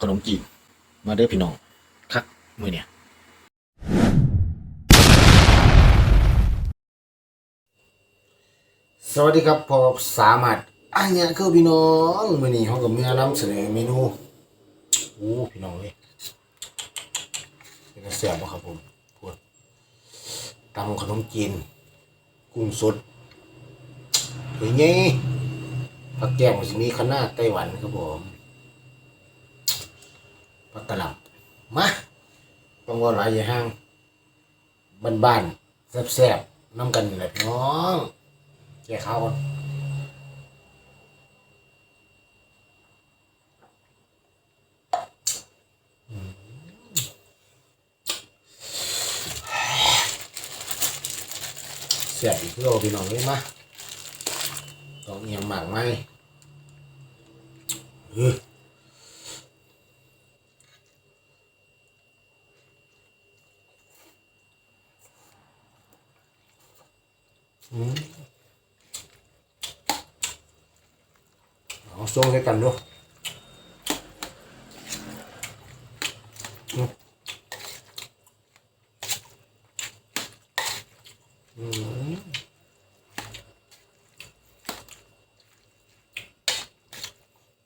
ขนมจีบมาเด้อพี่น้องคักมือเนี่ยสวัสดีครับพอสามารถอันนี้คือพี่น้องมือนี้เขากับเมื่อนำเสนอเมนูโอ้พี่น้องเลยเป็นกระแสบบ่ครับผมพวดตำขนมจีน กุ้งสดเฮ้ยไงผักแก้มมันจะมีคณะไต้หวันครับผม ผักกะหล่ำมาต้องว่าหลายอย่างห้างบ้านแซ่บๆน้ำกันนี่แหละพี่น้องแก่ข้าวก่อนแซ่บอีกโลพี่น้องเลยมาต้องเอียงหมากไหมเออ เอาส่งให้กันดูอืมอืม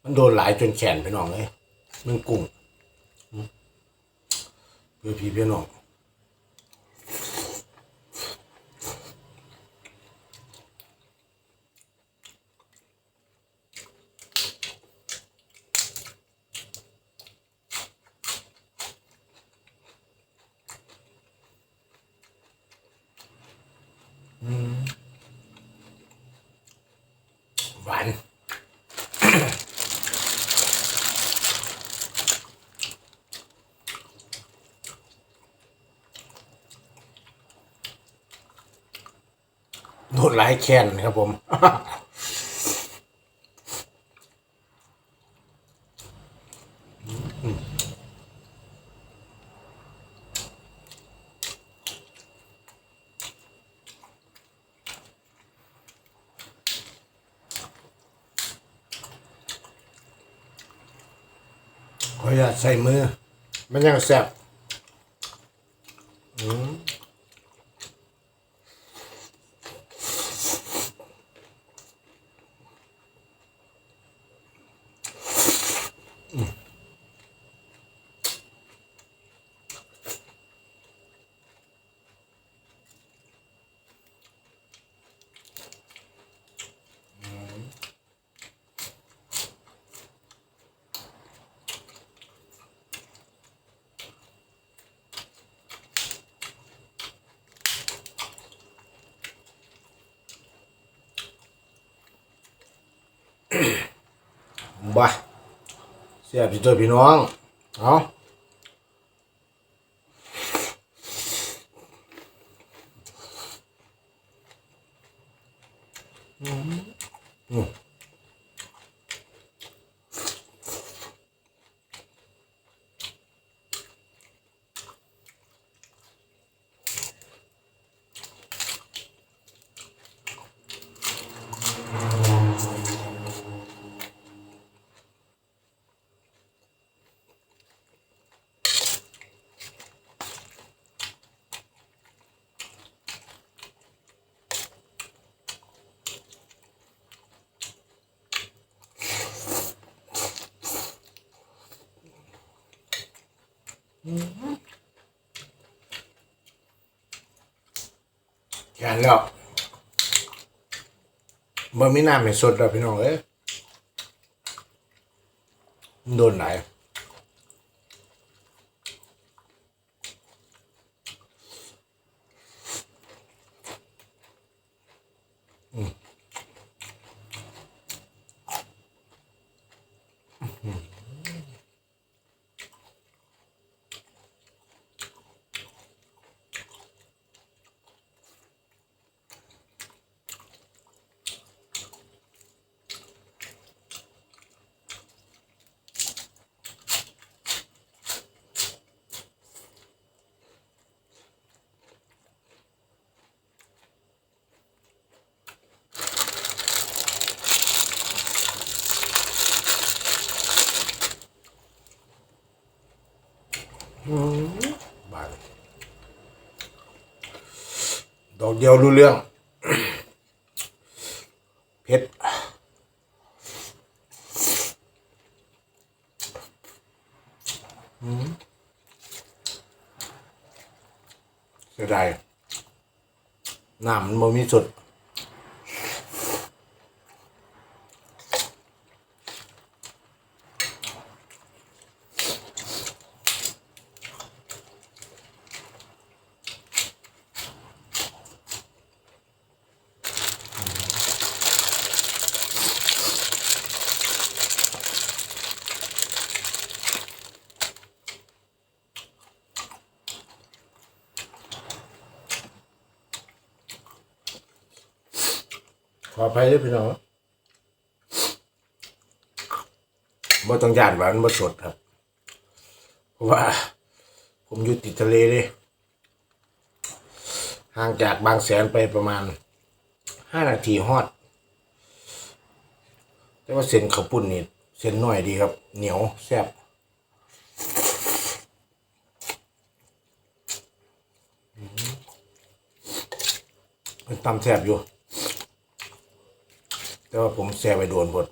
มันโดนหลายจนแขนไปน้องเลยมันกุ้งอืมเพื่อพี่เพื่อน้อง หวานโดนหลายแค้นครับผม ขออนุญาตใส่มือ มันยังแซ่บอืม บ้าแซ่บพี่ตัวพี่น้องเอาอืม แค่นั้นแล้วบ่มีน้ำให้สดแล้วพี่น้องเอ้ยโดนไหน บานดอกเดียวรู้เรื่องเผ็ดเสียดายน้ำมันบ่มีสุด ขออภัยด้วยพี่น้องบ่ต้องย่านว่ามันบ่สดครับ เพราะว่า ผมอยู่ติดทะเลเลยห่างจากบางแสนไปประมาณห้านาทีฮอด แต่ว่าเส้นข้าวปุ้นนี่เส้นหน้อยดีครับ เหนียวแซ่บอืมมันตำแซ่บอยู่ แต่ว่าผมแซ่ไปโดนบท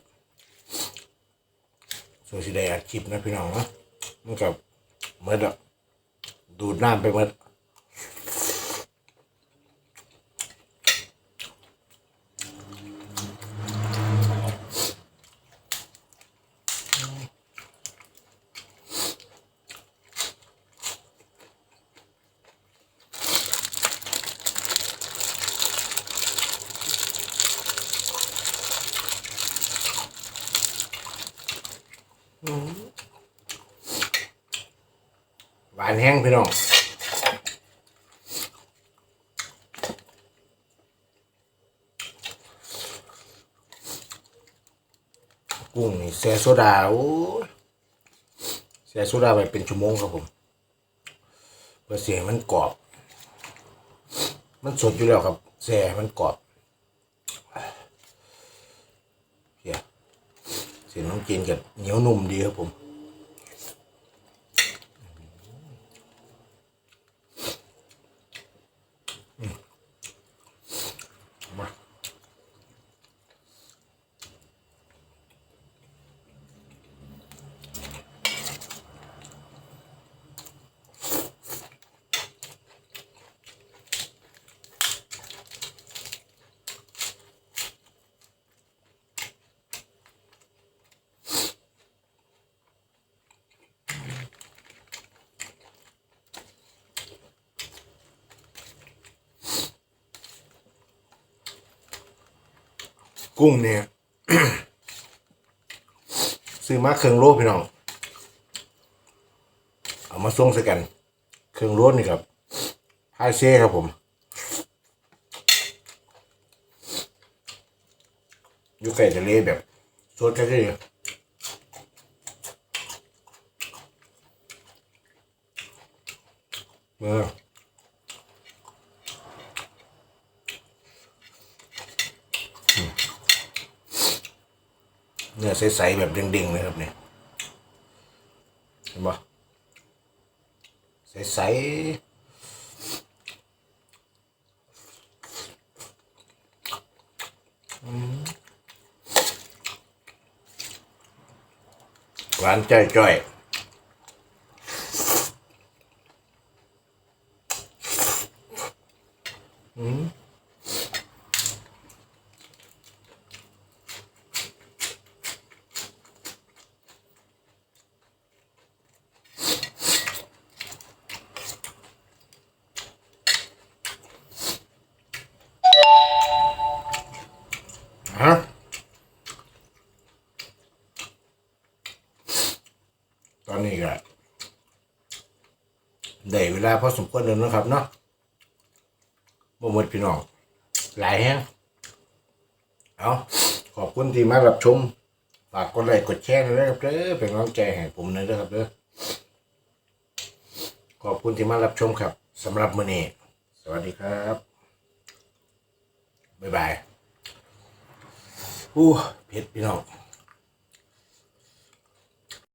ส่วนสิได้อัดคลิปนะพี่น้องนะมันกับเมื่อดูดน้ำไปเมื่อานแห้งพี่น้องกุ้งนี่แซ่โซดาโอ้แซ่โซดาไปเป็นชั่วโมงครับผมเพื่อเสียมันกรอบ มันสดอยู่แล้วครับแซ่มันกรอบเฮียเสียน้องกินกับเหนียวนุ่มดีครับผม กุ้งเนี่ยซื้อมาเครื่องโลพี่น้อง เอามาส่งใส่กัน เครื่องโลนี่ครับพายเซ่ครับผม อยู่ใกล้ทะเลแบบสดแท้ๆเออ เนื้อใสๆแบบเด้งๆเลยครับเนี่ยเห็นปะใสๆอืมหวานจ้อยๆอืม ฮะตอนนี้ก็ได้เว ลาพอสมควรแล้วนะครับเนาะบ่หมดพี่น้อง หลายแฮงเอาขอบคุณที่มารับชม ฝากกดไลค์กดแชร์นะครับเด้อเป็นกำลังใจให้ผมหนะเด้อครับเด้อขอบคุณที่มารับชมครับสำหรับมื้อนี้สวัสดีครับ บ๊ายบายอู้เผ็ดพี่น้อง